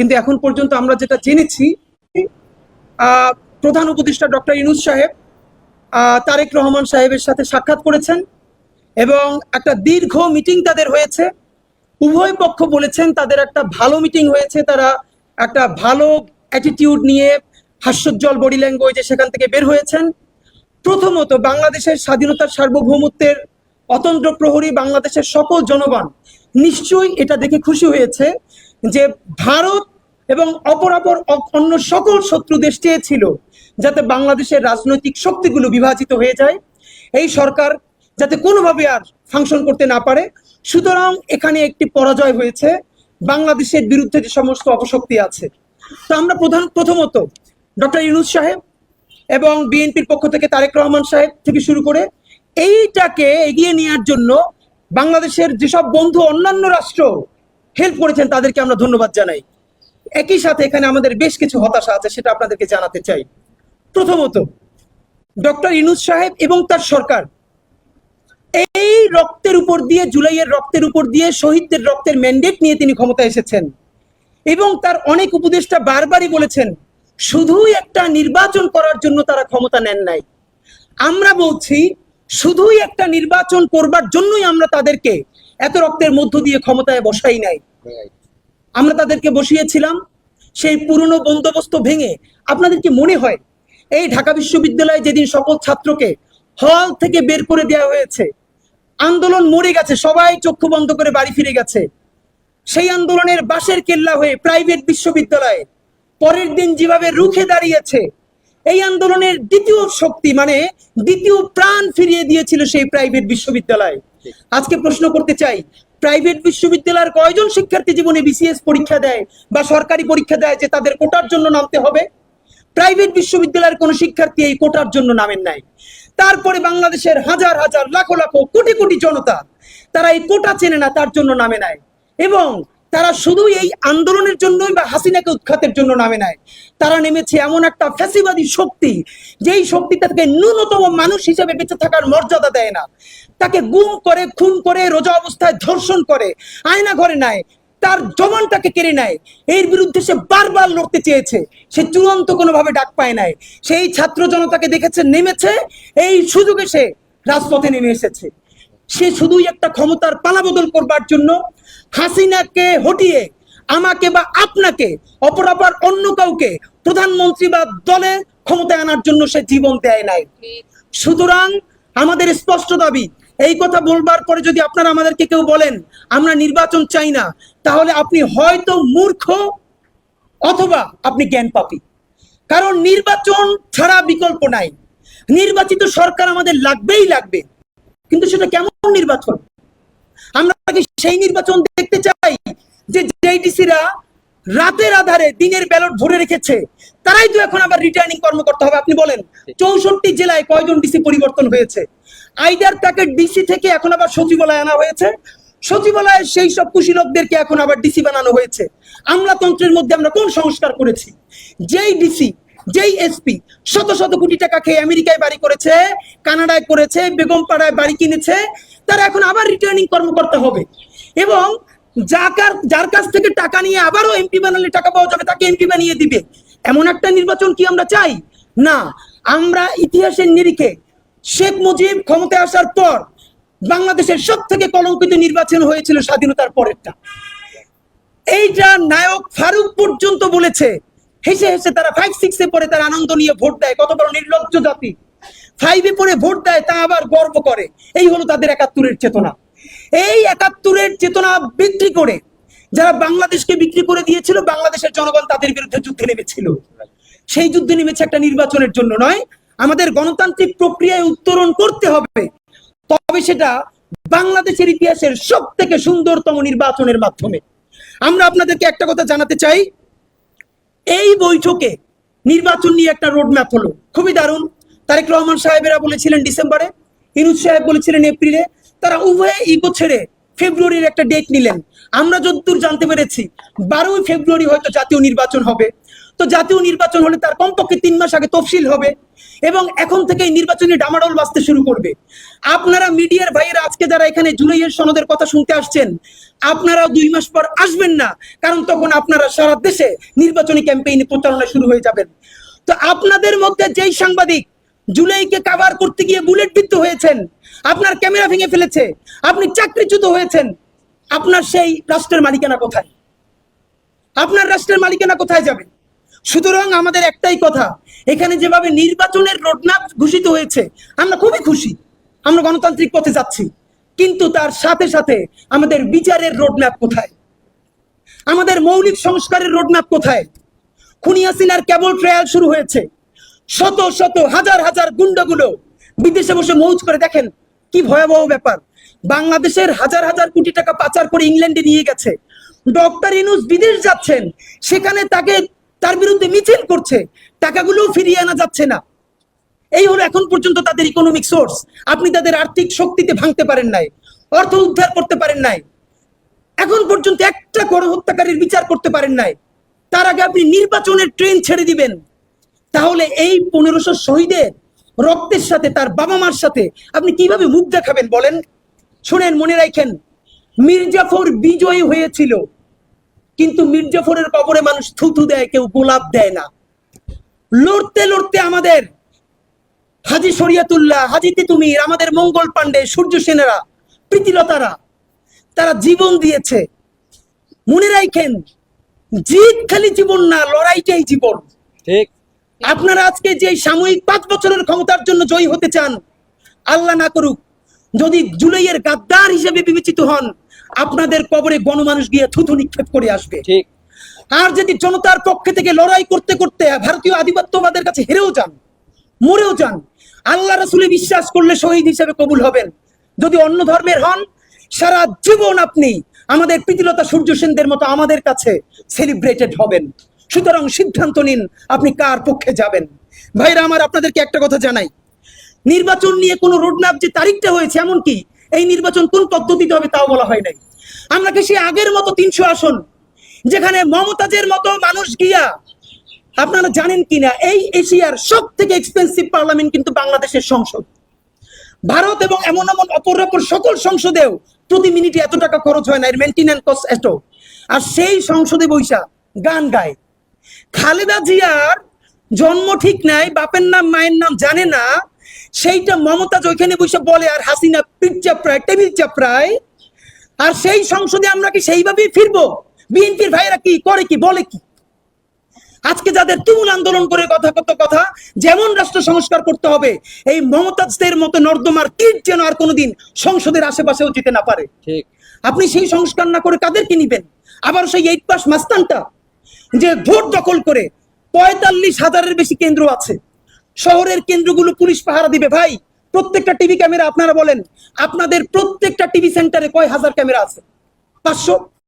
কিন্তু এখন পর্যন্ত আমরা যেটা জেনেছি প্রধান উপদেষ্টা ডক্টর ইনুস সাহেব তারেক রহমান সাহেবের সাথে সাক্ষাৎ করেছেন এবং একটা দীর্ঘ মিটিং তাদের হয়েছে। উভয় পক্ষ বলেছেন তাদের একটা ভালো মিটিং হয়েছে, তারা একটা ভালো অ্যাটিটিউড নিয়ে হাস্যোজ্জ্বল বডি ল্যাঙ্গুয়েজে সেখান থেকে বের হয়েছেন। প্রথমত বাংলাদেশের স্বাধীনতার সার্বভৌমত্বের অতন্ত্র প্রহরী বাংলাদেশের সকল জনগণ নিশ্চয়ই এটা দেখে খুশি হয়েছে যে ভারত এবং অপরাপর অন্য সকল শত্রু দেশ চেয়েছিল যাতে বাংলাদেশের রাজনৈতিক শক্তিগুলো বিভাজিত হয়ে যায়, এই সরকার যাতে কোনোভাবে আর ফাংশন করতে না পারে। সুতরাং এখানে একটি পরাজয় হয়েছে, বাংলাদেশের বিরুদ্ধে যে সমস্ত অপশক্তি আছে। তো আমরা প্রধান প্রথমত ডক্টর ইউনুস সাহেব এবং বিএনপির পক্ষ থেকে তারেক রহমান সাহেব থেকে শুরু করে এইটাকে এগিয়ে নেওয়ার জন্য বাংলাদেশের যেসব বন্ধু অন্যান্য রাষ্ট্র হেল্প করেছেন, তাদেরকে আমরা ধন্যবাদ জানাই। একই সাথে এখানে আমাদের বেশ কিছু হতাশা আছে, সেটা আপনাদেরকে জানাতে চাই। প্রথমত, ডক্টর ইনুস সাহেব এবং তার সরকার, এই রক্তের উপর দিয়ে, জুলাইয়ের রক্তের উপর দিয়ে, শহীদদের রক্তের ম্যান্ডেট নিয়ে তিনি ক্ষমতায় এসেছেন। এবং তার অনেক উপদেষ্টা বারবারই বলেছেন, শুধুই একটা নির্বাচন করার জন্য তারা ক্ষমতা নেন নাই। আমরা বলছি, শুধুই একটা নির্বাচন করবার জন্যই আমরা তাদেরকে এত রক্তের মধ্য দিয়ে ক্ষমতায় বসাই নাই। আমরা তাদেরকে বসিয়েছিলাম, সেই পুরনো বন্দোবস্ত ভেঙে আপনাদের কি মনে হয় এই ঢাকা বিশ্ববিদ্যালয়ে যেদিন সকল ছাত্রকে হল থেকে বের করে দেওয়া হয়েছে, আন্দোলন মরে গেছে, সবাই চক্ষু বন্ধ করে বাড়ি ফিরে গেছে, সেই আন্দোলনের বাসের কেল্লা হয়ে প্রাইভেট বিশ্ববিদ্যালয়ে পরের দিন যেভাবে রুখে দাঁড়িয়েছে, এই আন্দোলনের দ্বিতীয় শক্তি মানে দ্বিতীয় প্রাণ ফিরিয়ে দিয়েছিল সেই প্রাইভেট বিশ্ববিদ্যালয়। আজকে প্রশ্ন করতে চাই প্রাইভেট বিশ্ববিদ্যালয়ের কয়জন শিক্ষার্থী জীবনে বিসিএস পরীক্ষা দেয় বা সরকারি পরীক্ষা দেয় যে তাদের কোটার জন্য নামতে হবে? প্রাইভেট বিশ্ববিদ্যালয়ের কোনো শিক্ষার্থী এই কোটার জন্য নামেন নাই। তারপরে বাংলাদেশের হাজার হাজার লাখো লাখো কোটি কোটি জনতা তারা এই কোটা চেনে না, তার জন্য নামে নেয় এবং তারা শুধু এই আন্দোলনের জন্যই বা হাসিনাকে উৎখাতের জন্য নামে নেয় তারা নেমেছে এমন একটা ফ্যাসিবাদী শক্তি, যেই শক্তি তাকে ন্যূনতম মানুষ হিসেবে বেঁচে থাকার মর্যাদা দেয় না। তাকে গুম করে, খুন করে, রোজা অবস্থায় ধর্ষণ করে, আয়না ঘরে নেয় তার জমানটাকে কেড়ে নেয়। এর বিরুদ্ধে সে বারবার লড়তে চেয়েছে, সে চূড়ান্ত কোনোভাবে ডাক পায় নাই। সেই ছাত্র জনতাকে দেখেছে, নেমেছে, এই সুযোগে সে রাজপথে নেমে এসেছে। সে শুধুই একটা ক্ষমতার পালাবদল করবার জন্য হাসিনাকে হটিয়ে আমাকে বা আপনাকে, অপরাপর অন্য কাউকে প্রধানমন্ত্রী বা দলে ক্ষমতায় আনার জন্য সে জীবন দেয় নাই। সুতরাং আমাদের স্পষ্ট দাবি, এই কথা বলবার পরে যদি আপনারা আমাদেরকে কেউ বলেন, আমরা নির্বাচন চাই না, তাহলে আপনি হয়তো মূর্খ অথবা আপনি জ্ঞান পাপী। কারণ নির্বাচন ছাড়া বিকল্প নাই। নির্বাচিত সরকার আমাদের লাগবেই লাগবে। কিন্তু সেটা কেমন নির্বাচন। আমরা কি সেই নির্বাচন দেখতে চাই যে জেডিসিরা রাতের আধারে দিনের ব্যালট ভরে রেখেছে? তারাই তো এখন আবার রিটার্নিং কর্মকর্তা হবে। আপনি বলেন, চৌষট্টি জেলায় কয়জন ডিসি পরিবর্তন হয়েছে? আইদার তাকে ডিসি থেকে এখন আবার সচিবালয় আনা হয়েছে। সচিবালয়ের সেই সব কুশীলকদেরকে এখন আবার ডিসি বানানো হয়েছে। আমলাতন্ত্রের মধ্যে আমরা কোন সংস্কার করেছি? যেই ডিসি যেই এসপি শত শত কোটি টাকা খেয়ে আমেরিকায় বাড়ি করেছে, কানাডায় করেছে বেগমপাড়ায় বাড়ি কিনেছে তারা এখন আবার রিটার্নিং কর্মকর্তা হবে। এবং যাকার যার কাছ থেকে টাকা নিয়ে আবারও এমপি বানালে টাকা পাওয়া যাবে, তাকে এমপি বানিয়ে দিবে। এমন একটা নির্বাচন কি আমরা চাই? না, আমরা ইতিহাসের নিরিখে শেখ মুজিব ক্ষমতায় আসার পর বাংলাদেশের সব থেকে কলঙ্কিত নির্বাচন হয়েছিল স্বাধীনতার পরেরটা। এইটা নায়ক ফারুক পর্যন্ত বলেছে। হেসে হেসে তারা ফাইভ সিক্সে পরে তার আনন্দ নিয়ে ভোট দেয়। কত বড় নির্লজ্জ জাতি। ফাইভে পরে ভোট দেয়, তা আবার গর্ব করে। এই হলো তাদের একাত্তরের চেতনা। এই একাত্তরের চেতনা বিক্রি করে, যারা বাংলাদেশকে বিক্রি করে দিয়েছিল, বাংলাদেশের জনগণ তাদের বিরুদ্ধে যুদ্ধে নেমেছিল। সেই যুদ্ধে নেমেছে একটা নির্বাচনের জন্য নয়, আমাদের গণতান্ত্রিক প্রক্রিয়ায় উত্তরণ করতে হবে। তবে সেটা বাংলাদেশের ইতিহাসের সব থেকে সুন্দরতম নির্বাচনের মাধ্যমে। আমরা আপনাদেরকে একটা কথা জানাতে চাই। এই বৈঠকে নির্বাচন নিয়ে একটা রোড ম্যাপ হলো। খুবই দারুণ। তারেক রহমান সাহেবেরা বলেছিলেন ডিসেম্বরে ইনুজ সাহেব বলেছিলেন এপ্রিলে, তারা উভয়ে ইগো ছেড়ে ফেব্রুয়ারির একটা ডেট নিলেন। আমরা যতদূর জানতে পেরেছি, বারোই ফেব্রুয়ারি হয়তো জাতীয় নির্বাচন হবে। তো জাতীয় নির্বাচন হলে তার কমপক্ষে তিন মাস আগে তফসিল হবে এবং এখন থেকেই নির্বাচনী ডামাডোল বাজতে শুরু করবে। আপনারা মিডিয়ার ভাইয়েরা আজকে যারা এখানে জুলাইয়ের সনদের কথা শুনতে আসছেন, আপনারাও দুই মাস পর আসবেন না, কারণ তখন আপনারা সারা দেশে নির্বাচনী ক্যাম্পেইনে প্রচারণা শুরু হয়ে যাবেন। তো আপনাদের মধ্যে যেই সাংবাদিক জুলাইকে কাভার করতে গিয়ে বুলেট বিদ্ধ হয়েছেন। আপনার ক্যামেরা ভেঙে ফেলেছে। আপনি চাকরিচ্যুত হয়েছেন। আপনার সেই রাষ্ট্রের মালিকানা কোথায়? আপনার রাষ্ট্রের মালিকানা কোথায় যাবে? সুতরাং আমাদের একটাই কথা, এখানে যেভাবে নির্বাচনের রোডম্যাপ ঘোষিত হয়েছে, আমরা খুবই খুশি। আমরা গণতান্ত্রিক পথে যাচ্ছি। কিন্তু তার সাথে সাথে আমাদের বিচারের রোডম্যাপ কোথায়? আমাদের মৌলিক সংস্কারের রোডম্যাপ কোথায়? খুনি হাসিনার কেবল ট্রায়াল শুরু হয়েছে। শত শত হাজার হাজার গুন্ডাগুলো বিদেশে বসে মৌজ করে দেখেন কি ভয়াবহ ব্যাপার। বাংলাদেশের হাজার হাজার কোটি টাকা পাচার করে ইংল্যান্ডে নিয়ে গেছে। ডক্টর ইনুস বিদেশ যাচ্ছেন, সেখানে তাকে, তার বিরুদ্ধে মিছিল করছে টাকাগুলো ফিরিয়ে আনা যাচ্ছে না। এই হলো এখন পর্যন্ত তাদের ইকোনমিক সোর্স আপনি তাদের আর্থিক শক্তিতে ভাঙতে পারেন নাই, অর্থ উদ্ধার করতে পারেন নাই। এখন পর্যন্ত একটা গণহত্যাকারীর বিচার করতে পারেন নাই। তার আগে আপনি নির্বাচনের ট্রেন ছেড়ে দিবেন। তাহলে এই পনেরোশো শহীদের রক্তের সাথে, তার বাবা মার সাথে আপনি কীভাবে মুখ দেখাবেন বলেন? শুনেন, মনে রাখেন, মির্জাফর বিজয়ী হয়েছিল, কিন্তু মির্জাফরের কবরে মানুষ থুথু দেয়, কেউ গোলাপ দেয় না। লড়তে লড়তে আমাদের হাজি শরিয়াতুল্লাহ, হাজি তিতুমির, আমাদের মঙ্গল পাণ্ডে, সূর্য সেনেরা, প্রীতিলতারা, তারা জীবন দিয়েছে। মনে রাখেন, জিত খালি জীবন না, লড়াইটাই জীবন। ঠিক। আপনারা আজকে যে সাময়িক পাঁচ বছরের ক্ষমতার জন্য জয়ী হতে চান আল্লাহ না করুক যদি জুলাইয়ের গাদ্দার হিসেবে বিবেচিত হন আপনাদের কবরে গণমানুষ গিয়ে থুথু নিক্ষেপ করে আসবে। ঠিক। আর যদি জনতার পক্ষে থেকে লড়াই করতে করতে ভারতীয় আধিপত্যবাদের কাছে হেরেও যান মরেও যান আল্লাহ রসুলে বিশ্বাস করলে শহীদ হিসেবে কবুল হবেন। যদি অন্য ধর্মের হন সারা জীবন আপনি আমাদের প্রীতিলতা সূর্য সেনদের মতো আমাদের কাছে সেলিব্রেটেড হবেন। সুতরাং সিদ্ধান্ত নিন আপনি কার পক্ষে যাবেন। ভাইরা, আমার আপনাদেরকে একটা কথা জানাই। নির্বাচন নিয়ে কোনো রোডম্যাপ যে তারিখটা হয়েছে এমন কি? এই নির্বাচন কোন পদ্ধতিতে হবে তাও বলা হয় নাই। আমরা কি সে আগের মতো তিনশো আসন, যেখানে মমতাজের মতো মানুষ গিয়া, আপনারা জানেন কিনা? এই এশিয়ার সব থেকে এক্সপেন্সিভ পার্লামেন্ট কিন্তু বাংলাদেশের সংসদ। ভারত এবং এমন এমন অপর অপর সকল সংসদেও প্রতি মিনিটে এত টাকা খরচ হয় না, এর মেনটেন্যান্স কস্ট এত। আর সেই সংসদে বৈশা গান গায়। খালেদা জিয়ার জন্ম ঠিক নাই বাপের নাম মায়ের নাম জানে না। সেইটা মমতাজ ওইখানে বসে বলে আর হাসিনা পিঠ চাপড়ায় টেবিল চাপড়ায়। আর সেই সংসদে আমরা কি সেইভাবেই ফিরবো? বিএনপির ভাইয়েরা কি করে কি বলে কি? আজকে যাদের তুমুল আন্দোলন করে কথা কত কথা যেমন রাষ্ট্র সংস্কার করতে হবে এই মমতাজদের মতো নর্দমার কীট যেন আর কোনোদিন সংসদের আশেপাশেও যেতে না পারে। ঠিক। আপনি সেই সংস্কার না করে কাদেরকে নিবেন? আবার সেই এইট পাস মাস্তানটা যে ভোট দখল করে পঁয়তাল্লিশ হাজারের বেশি কেন্দ্র আছে। শহরের কেন্দ্রগুলো পুলিশ পাহারা দিবে। ভাই, প্রত্যেকটা টিভি ক্যামেরা আপনারা বলেন, আপনাদের প্রত্যেকটা টিভি সেন্টারে কয় হাজার ক্যামেরা আছে? পাঁচশো?